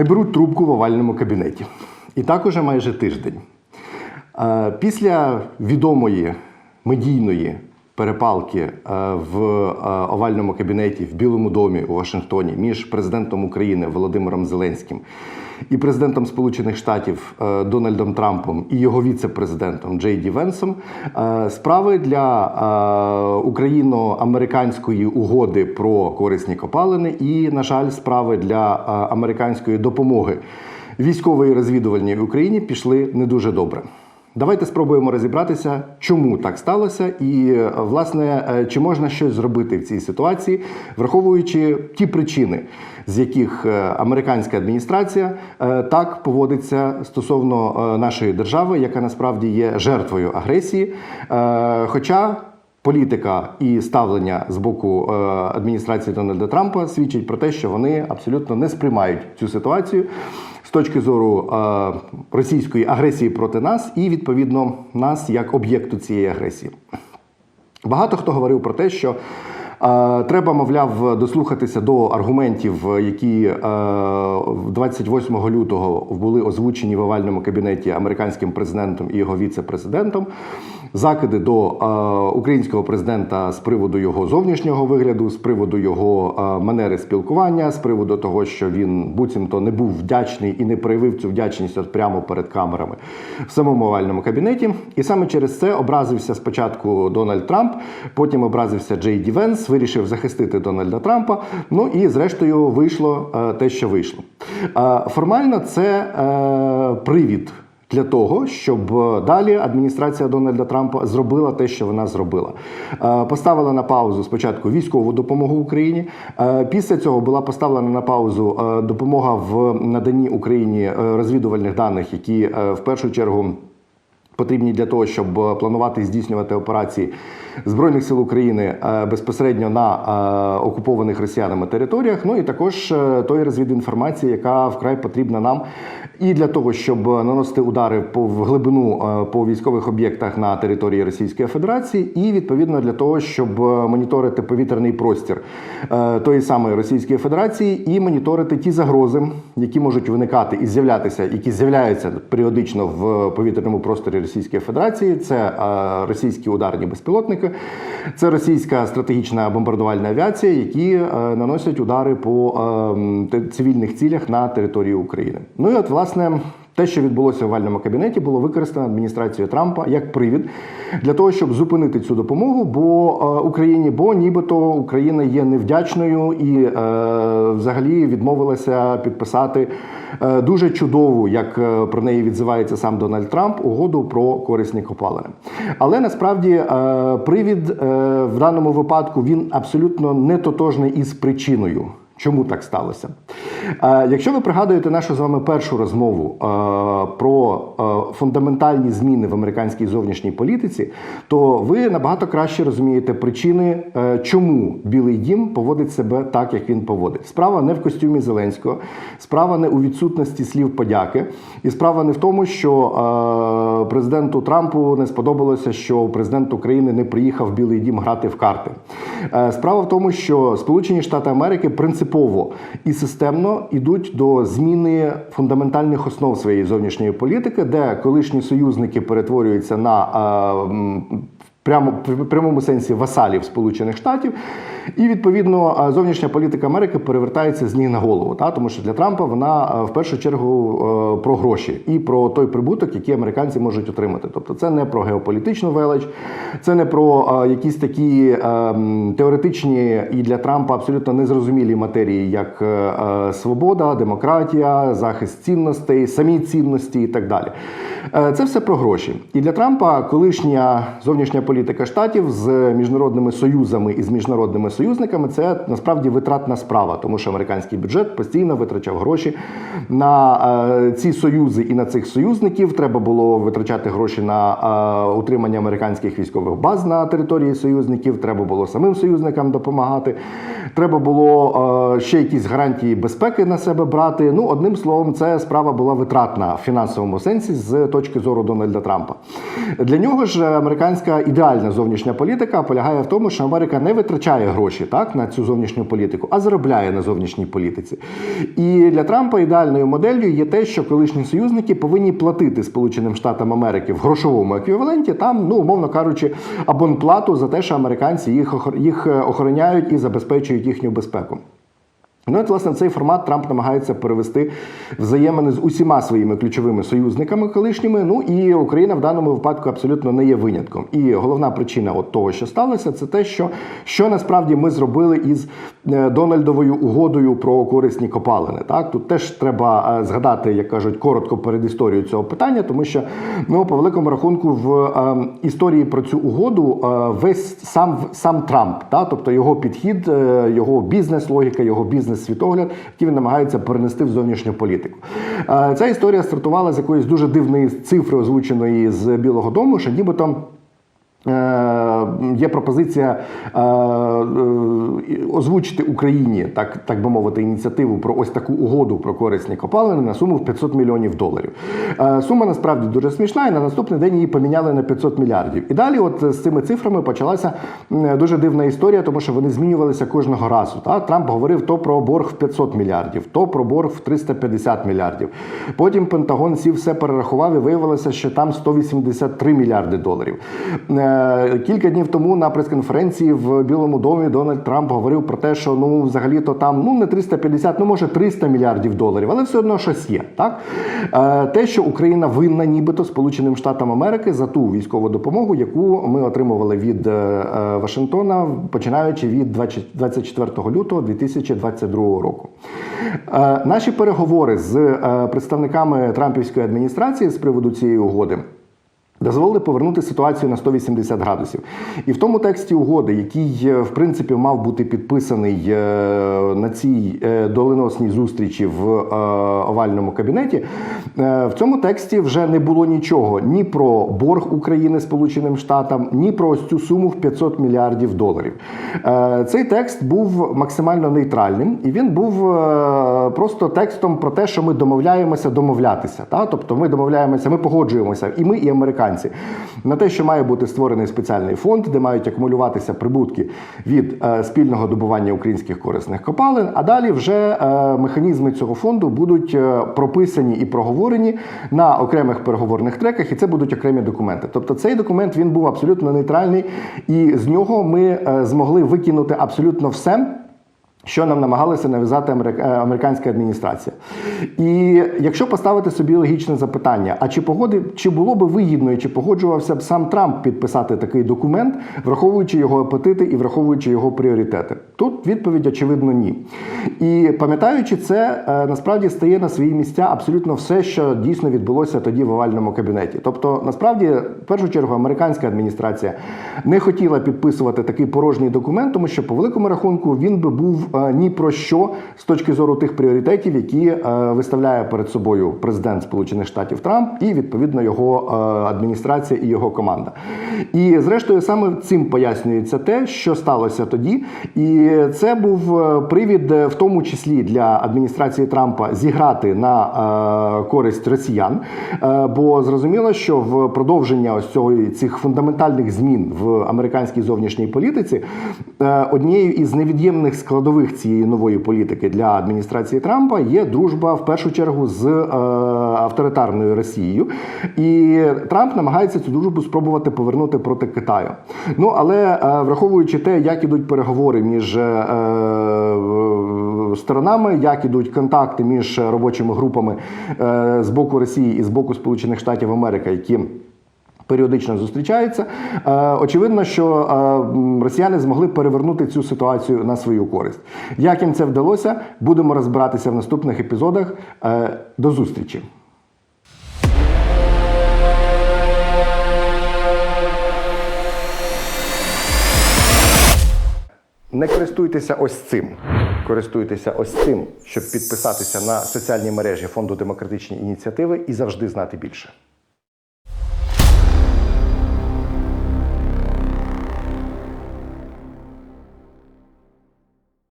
Не беруть трубку в овальному кабінеті. І так уже майже тиждень. Е, Після відомої медійної перепалки е, в е, овальному кабінеті в Білому домі у Вашингтоні між президентом України Володимиром Зеленським і президентом Сполучених Штатів е, Дональдом Трампом і його віце-президентом Джей Ді Венсом справи для україно-американської угоди про корисні копалини і, на жаль, справи для американської допомоги військової розвідувальній Україні пішли не дуже добре. Давайте спробуємо розібратися, чому так сталося, і е, власне е, чи можна щось зробити в цій ситуації, враховуючи ті причини, з яких е, американська адміністрація так поводиться стосовно нашої держави, яка насправді є жертвою агресії. Хоча Політика і ставлення з боку адміністрації Дональда Трампа свідчить про те, що вони абсолютно не сприймають цю ситуацію з точки зору російської агресії проти нас і відповідно нас як об'єкту цієї агресії. Багато хто говорив про те, що треба, мовляв, дослухатися до аргументів, які е, 28 лютого були озвучені в овальному кабінеті американським президентом і його віце-президентом. Закиди до е, українського президента з приводу його зовнішнього вигляду, з приводу його е, манери спілкування, з приводу того, що він буцімто не був вдячний і не проявив цю вдячність от прямо перед камерами в самому овальному кабінеті. І саме через це образився спочатку Дональд Трамп, потім образився Джей Ді Венс, вирішив захистити Дональда Трампа. Ну і зрештою вийшло е, те, що вийшло. Формально це е, привід. Для того щоб е, далі адміністрація Дональда Трампа зробила те, що вона зробила, поставила на паузу спочатку військову допомогу Україні. Після цього була поставлена на паузу допомога в наданні Україні розвідувальних даних, які в першу чергу. Потрібні для того, щоб е, планувати і здійснювати операції збройних сил України е, безпосередньо на е, окупованих росіянами територіях. Ну і також е, тої розвідінформації, яка вкрай потрібна нам і для того, щоб наносити удари по в глибину по військових об'єктах на території Російської Федерації, і відповідно для того, щоб моніторити повітряний простір тої самої Російської Федерації і моніторити ті загрози, які можуть виникати і з'являтися, які з'являються періодично в повітряному просторі Російської Федерації. Це російські ударні безпілотники, це російська стратегічна бомбардувальна авіація, які е, наносять удари по е, цивільних цілях на території України. Ну і от власне. Те, що відбулося в овальному кабінеті, було використано адміністрацією Трампа як привід для того, щоб зупинити цю допомогу, бо е, Україні, бо нібито Україна є невдячною і е, взагалі відмовилася підписати е, дуже чудову, як е, про неї відзивається сам Дональд Трамп, угоду про корисні копалини. Але насправді е, привід е, в даному випадку він абсолютно не тотожний із причиною. Чому так сталося? Е, Якщо ви пригадуєте нашу з вами першу розмову е, про е, фундаментальні зміни в американській зовнішній політиці, то ви набагато краще розумієте причини, чому Білий Дім поводить себе так, як він поводить. Справа не в костюмі Зеленського, справа не у відсутності слів подяки, і справа не в тому, що президенту Трампу не сподобалося, що президент України не приїхав в Білий Дім грати в карти. Справа в тому, що Сполучені Штати Америки принципово і системно йдуть до зміни фундаментальних основ своєї зовнішньої політики, де колишні союзники перетворюються на е, прямо в прямому сенсі васалів Сполучених Штатів, і відповідно зовнішня політика Америки перевертається з ніг на голову. Та тому що для Трампа вона в першу чергу про гроші і про той прибуток, який американці можуть отримати. Тобто, це не про геополітичну велич, це не про якісь такі теоретичні і для Трампа абсолютно незрозумілі матерії, як е, е, свобода, демократія, захист цінностей, самі цінності і так далі. Е, Це все про гроші. І для Трампа колишня зовнішня політика штатів з міжнародними союзами і з міжнародними союзниками це насправді витратна справа, тому що американський бюджет постійно витрачав гроші на е, ці союзи і на цих союзників. Треба було витрачати гроші на е, утримання американських військових баз на території союзників. Треба було самим союзникам допомагати. Треба було е, ще якісь гарантії безпеки на себе брати. Ну, одним словом, це справа була витратна в фінансовому сенсі з точки зору Дональда Трампа. Для нього ж американська ідеологія ідеальна зовнішня політика полягає в тому, що Америка не витрачає гроші так на цю зовнішню політику, а заробляє на зовнішній політиці. І для Трампа ідеальною моделлю є те, що колишні союзники повинні платити Сполученим Штатам Америки в грошовому еквіваленті, там, ну умовно кажучи, абонплату за те, що американці їх їх е, охороняють і забезпечують їхню безпеку. Ну, от, власне, цей формат Трамп намагається перевести взаємини з усіма своїми ключовими союзниками колишніми. Ну і Україна в даному випадку абсолютно не є винятком. І головна причина от того, що сталося, це те, що, що насправді ми зробили із Дональдовою угодою про корисні копалини. Так тут теж треба е, згадати, як кажуть, коротко перед історією цього питання, тому що ну по великому рахунку в е, історії про цю угоду е, весь сам сам Трамп, та тобто його підхід, е, його бізнес-логіка, його бізнес-світогляд, який він намагається перенести в зовнішню політику. Е, Ця історія стартувала з якоїсь дуже дивної цифри, озвученої з Білого Дому, що нібито. Е, Є пропозиція е, е, озвучити Україні, так, так би мовити, ініціативу про ось таку угоду про корисні копалини на суму в 500 мільйонів доларів. Сума насправді дуже смішна, і на наступний день її поміняли на 500 мільярдів. І далі, от з цими цифрами почалася дуже дивна історія, тому що вони змінювалися кожного разу. Та? Трамп говорив то про борг в 500 мільярдів, то про борг в 350 мільярдів. Потім Пентагон сів все перерахував і виявилося, що там 183 мільярди доларів. Е, Кілька днів тому на прес-конференції в Білому домі Дональд Трамп говорив про те, що ну взагалі-то там ну не 350, ну може 300 мільярдів доларів, але все одно щось є. Так Е, те, що Україна винна, нібито Сполученим Штатам Америки за ту військову допомогу, яку ми отримували від е, Вашингтона, починаючи від 20 24 лютого 2022 року. Наші переговори з представниками Трампівської адміністрації з приводу цієї угоди. Дозволили повернути ситуацію на 180 градусів. І в тому тексті угоди, який, е, в принципі, мав бути підписаний е, на цій е, доленосній зустрічі в овальному кабінеті, в цьому тексті вже не було нічого ні про борг України Сполученим Штатам, ні про ось цю суму в 500 мільярдів доларів. Цей текст був максимально нейтральним, і він був просто текстом про те, що ми домовляємося домовлятися. Тобто ми домовляємося, ми погоджуємося, і ми, і американці, на те, що має бути створений спеціальний фонд, де мають акумулюватися прибутки від е, спільного добування українських корисних копалин. А далі вже е, механізми цього фонду будуть е, прописані і проговорені на окремих переговорних треках, і це будуть окремі документи. Тобто цей документ він був абсолютно нейтральний, і з нього ми е, змогли викинути абсолютно все. Що нам намагалася нав'язати е, американська адміністрація, і якщо поставити собі логічне запитання: а чи погоди, чи було би вигідно і чи погоджувався б сам Трамп підписати такий документ, враховуючи його апетити і враховуючи його пріоритети? Тут відповідь очевидно ні. І пам'ятаючи це, е, насправді стає на свої місця абсолютно все, що дійсно відбулося тоді в овальному кабінеті. Тобто, насправді, в першу чергу, американська адміністрація не хотіла підписувати такий порожній документ, тому що по великому рахунку він би був ні про що з точки зору тих пріоритетів, які е, виставляє перед собою президент Сполучених Штатів Трамп і відповідно його е, адміністрація і його команда. І зрештою саме цим пояснюється те, що сталося тоді, і це був е, привід, е, в тому числі для адміністрації Трампа зіграти на е, користь росіян. Е, бо зрозуміло, що в продовження ось цього цих фундаментальних змін в американській зовнішній політиці е, однією із невід'ємних складових цієї нової політики для адміністрації Трампа є дружба в першу чергу з е, авторитарною Росією. І Трамп намагається цю дружбу спробувати повернути проти Китаю. Ну але е, враховуючи те, як ідуть переговори між е, е, сторонами, як ідуть контакти між робочими групами е, з боку Росії і з боку Сполучених Штатів Америки, які Періодично зустрічаються. Е, очевидно, що е, росіяни змогли перевернути цю ситуацію на свою користь. Як їм це вдалося, будемо розбиратися в наступних епізодах. Е, до зустрічі! Не користуйтеся ось цим. Користуйтеся ось цим, щоб підписатися на соціальні мережі фонду демократичні ініціативи і завжди знати більше.